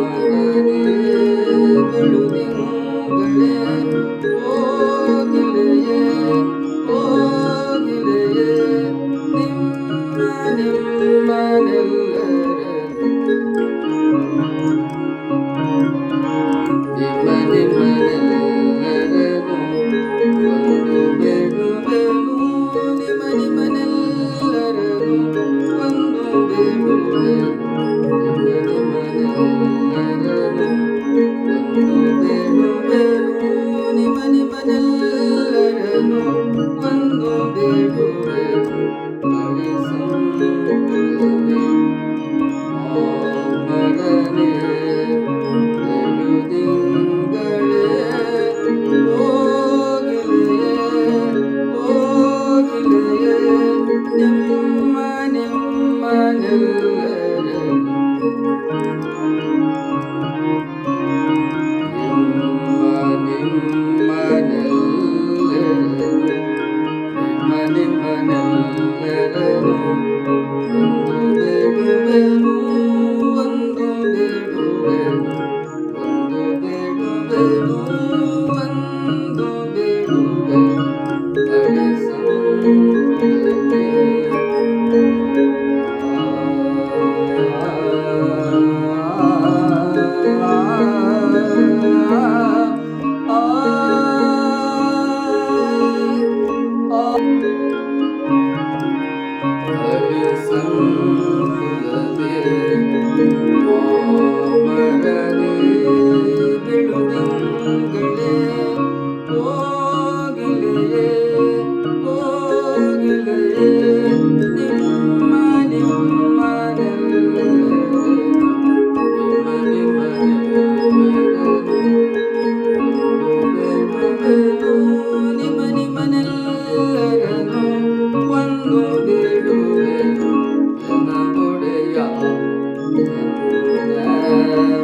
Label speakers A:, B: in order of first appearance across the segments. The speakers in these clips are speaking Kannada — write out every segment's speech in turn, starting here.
A: Thank you. Thank you.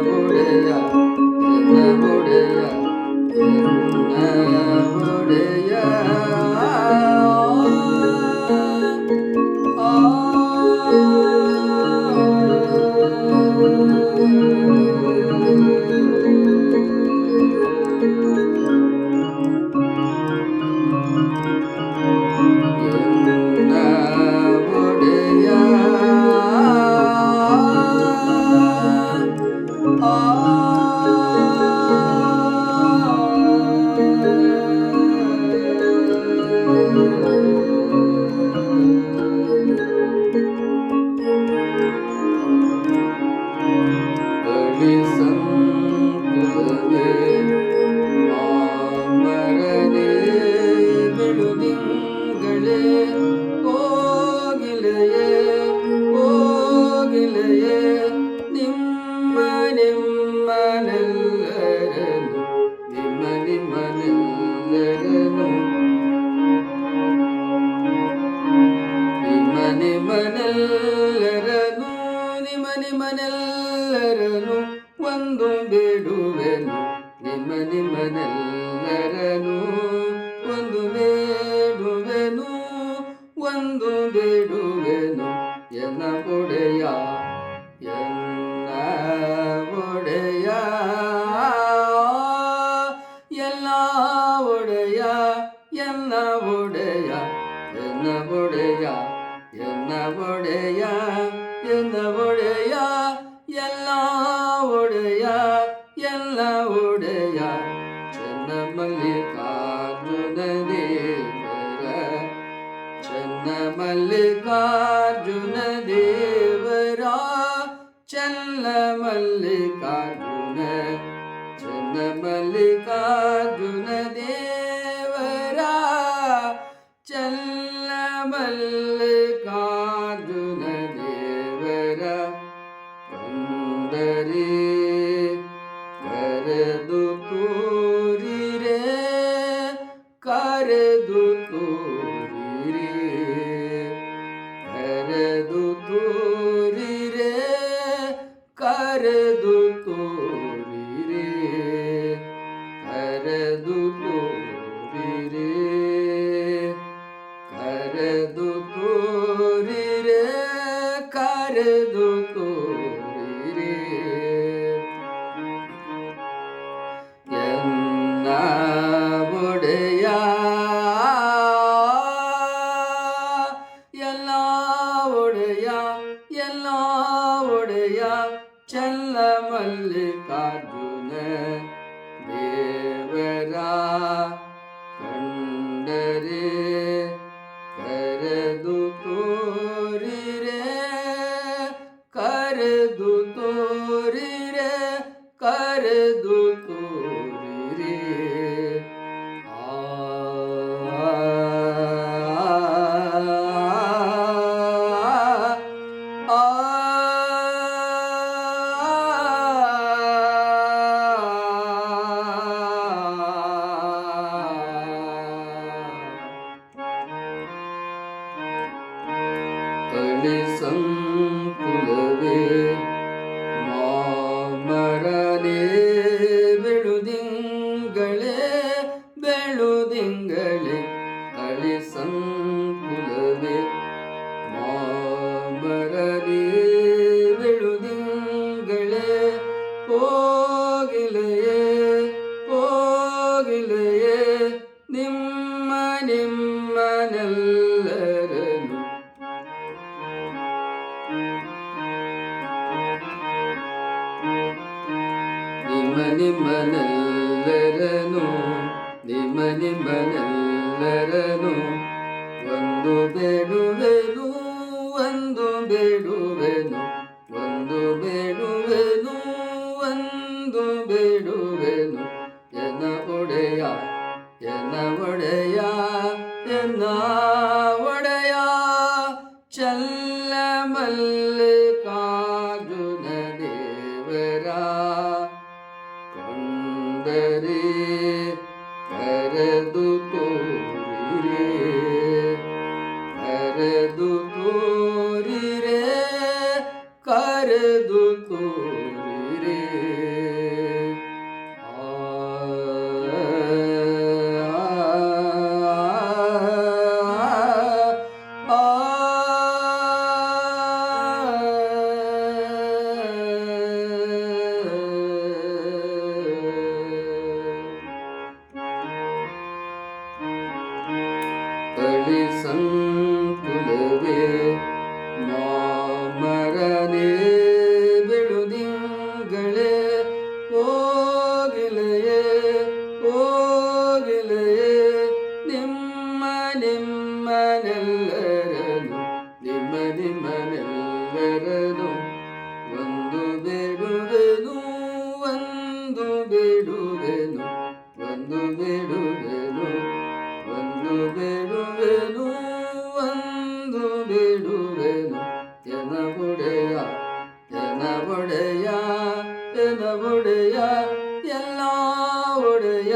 A: বলে যা। ಬೇಡುವೆನು ನಿಮ್ಮ ನಿಮ್ಮನೆಲ್ಲರನು ಒಂದು ಬೇಡುವೆನು ಒಂದು ಬೇಡುವೆನು ಎನ್ನ ಒಡೆಯ ಎನ್ನ ಒಡೆಯ ಎಲ್ಲ ಒಡೆಯ ಎನ್ನ ಒಡೆಯ ಎನ್ನ ಒಡೆಯ ಎನ್ನ ಒಡೆಯ ಎನ್ನ ಒಡೆಯ ഉടയാ. ചെന്നമല്ലികാർജുനനേ ചെന്നമല്ലികാർജുന ദേവരാ ചെന്നമല്ലികാർജുന ചെന്നമല്ലികാർജുന ദേവരാ ചെന്നമല്ലികാർജുന ദേവരാ സുന്ദരീ ನಿಮ್ಮನೆಲ್ಲರನು ನಿಮ್ಮ ನಿಮ್ಮನೆಲ್ಲರನು ಒಂದು ಬೇಡುವೆನು ಒಂದು ಬೇಡುವೆನು ಒಂದು ಬೇಡುವೆನು ಒಂದು ಬೇಡುವೆನು ಎನ್ನ ಒಡೆಯ ಎನ್ನ ಒಡೆಯ ಕಂಡರೆ ಕರೆದು ತೋರಿರೆ ಕರೆದು ಬೇಡುವೆನು, ಒಂದು ಬೇಡುವೆನು ಒಂದು ಬೇಡುವೆನು ಒಂದು ಬೇಡುವೆನು. ಎನ ಒಡೆಯ ಎನ ಒಡೆಯ ಎನ ಒಡೆಯ, ಎಲ್ಲ ಒಡೆಯ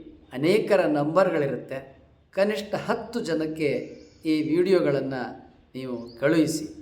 B: ಅನೇಕರ ನಂಬರ್ಗಳಿರುತ್ತೆ. ಕನಿಷ್ಠ ಹತ್ತು ಜನಕ್ಕೆ ಈ ವಿಡಿಯೋಗಳನ್ನು ನೀವು ಕಳುಹಿಸಿ.